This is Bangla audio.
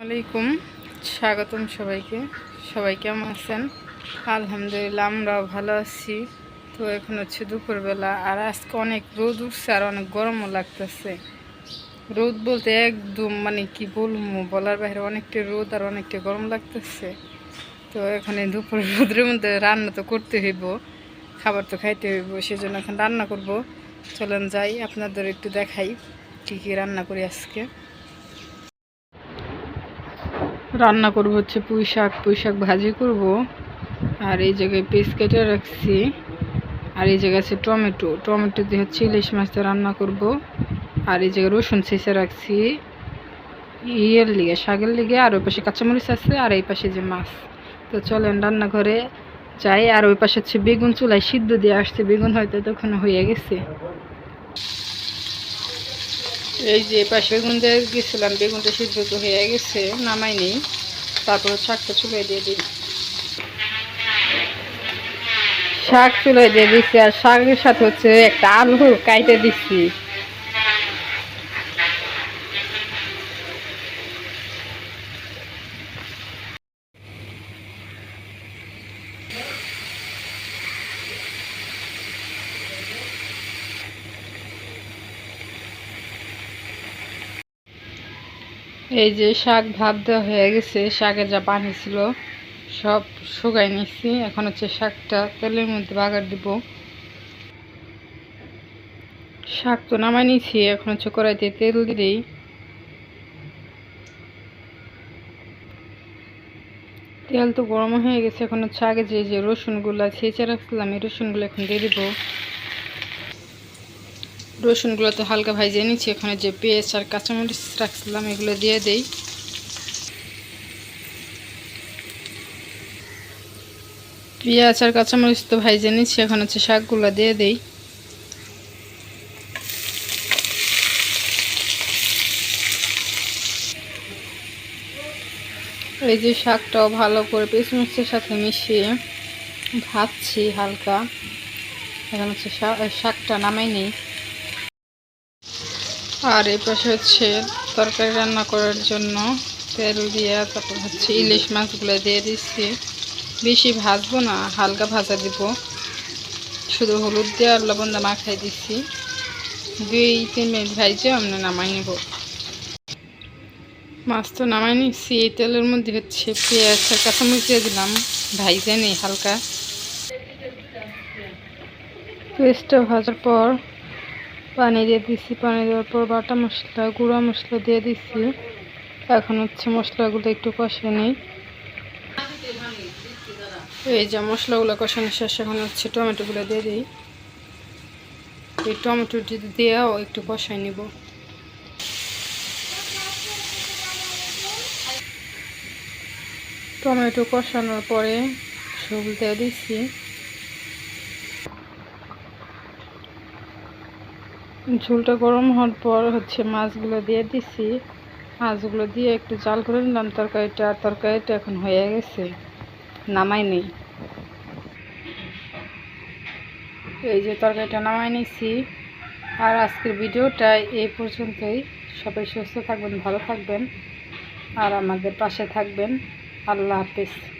আলাইকুম, স্বাগতম সবাইকে। সবাই কেমন আছেন? আলহামদুলিল্লাহ, আমরাও ভালো আছি। তো এখন হচ্ছে দুপুরবেলা, আর আজকে অনেক রোদ উঠছে আর অনেক গরমও লাগতেছে। রোদ বলতে একদম মানে কি বলব, বলার বাইরে অনেকটা রোদ আর অনেকটা গরম লাগতেছে। তো এখন দুপুর রোদের মধ্যে রান্না তো করতে হইব, খাবার তো খাইতে হইব, সেজন্য এখন রান্না করব। চলেন যাই, আপনাদের একটু দেখাই কী কী রান্না করি আজকে। রান্না করব হচ্ছে পুঁই শাক পুঁই শাক ভাজি করব। আর এই জায়গায় পেস্ট কেটে রাখছি। আর এই জায়গায় আছে টমেটো। টমেটো দিয়ে হচ্ছে ইলিশ মাছ দিয়ে রান্না করব। আর এই জায়গায় রসুন ছেঁচে রাখছি। ইয়ের লিগে, শাকের লিগে, আর ওই পাশে কাঁচামরিচ আছে, আর এই পাশে যে মাছ। তো চলেন রান্নাঘরে যাই। আর ওই পাশে হচ্ছে বেগুন চুলায় সিদ্ধ দিয়ে আসছে। বেগুন হয়তো তখন হয়ে গেছে। এই যে পাশে বেগুন দিয়ে গেছিলাম, বেগুনটা সিদ্ধ তো হয়ে গেছে, নামাই নেই। তারপর শাকটা চুলাই দিয়ে দিই। শাক চুলাই দিয়ে দিচ্ছি আর শাকের সাথে হচ্ছে একটা আলু কাইটে দিচ্ছি এই যে শাক ভাত দেওয়া হয়ে গেছে, শাকে যা পানি ছিল সব শুকাই নিচ্ছি এখন হচ্ছে শাকটা তেলের মধ্যে বাগার দিব। শাক তো নামাই নিছি, এখন হচ্ছে কড়াইতে তেল দিই তেল তো গরম হয়ে গেছে, এখন হচ্ছে আগে যে যে রসুনগুলো ছেঁচে রাখছিলাম, এই রসুনগুলো এখন দিয়ে দিব। রসুনগুলো তো হালকা ভাজিয়ে নিচ্ছি। এখানে যে পেঁয়াজ আর কাঁচামরিচ রাখছিলাম, এগুলো দিয়ে দেই। পেঁয়াজ আর কাঁচামরিচ তো ভাজিয়ে নিচ্ছি, এখন হচ্ছে শাকগুলো দিয়ে দেই। এই যে শাকটাও ভালো করে পেঁচমরিচের সাথে মিশিয়ে ভাজছি হালকা। এখন হচ্ছে শাকটা নামাই নেই। আর এই পাশে হচ্ছে তরকারি রান্না করার জন্য তেল দিয়ে তারপর হচ্ছে ইলিশ মাছগুলো দিয়ে দিচ্ছি। বেশি ভাজবো না, হালকা ভাজা দিব। শুধু হলুদ দিয়ে আর লবণ দিয়ে মাখাই দিচ্ছি। দুই তিন মিনিট ভাইজে আমরা নামাই নেব। মাছ তো নামাই নিচ্ছি, এই তেলের মধ্যে হচ্ছে পেঁয়াজ আর কাঁচামরিচ দিয়ে দিলাম। ভাইজে নেই হালকা। পেঁয়াজটা ভাজার পর পানি দিয়ে দিচ্ছি পানি দেওয়ার পর বাটা মশলা, গুঁড়া মশলা দিয়ে দিচ্ছি এখন হচ্ছে মশলাগুলো একটু কষে নিই। এই যে মশলাগুলো কষানো শেষ, এখন হচ্ছে টমেটোগুলো দিয়ে দিই। এই টমেটো দিয়েও একটু কষাই নিব। টমেটো কষানোর পরে সবুজ দিয়ে দিচ্ছি ঝোলটা গরম হওয়ার পর হচ্ছে মাছগুলো দিয়ে দিছি। মাছগুলো দিয়ে একটু জাল করে নিলাম, তরকারিটা তরকারিটা এখন হয়ে গেছে, নামাই নেই। এই যে তরকারিটা নামাই নিছি। আর আজকের ভিডিওটা এই পর্যন্তই। সবাই সুস্থ থাকবেন, ভালো থাকবেন, আর আমাদের পাশে থাকবেন। আল্লাহ হাফিজ।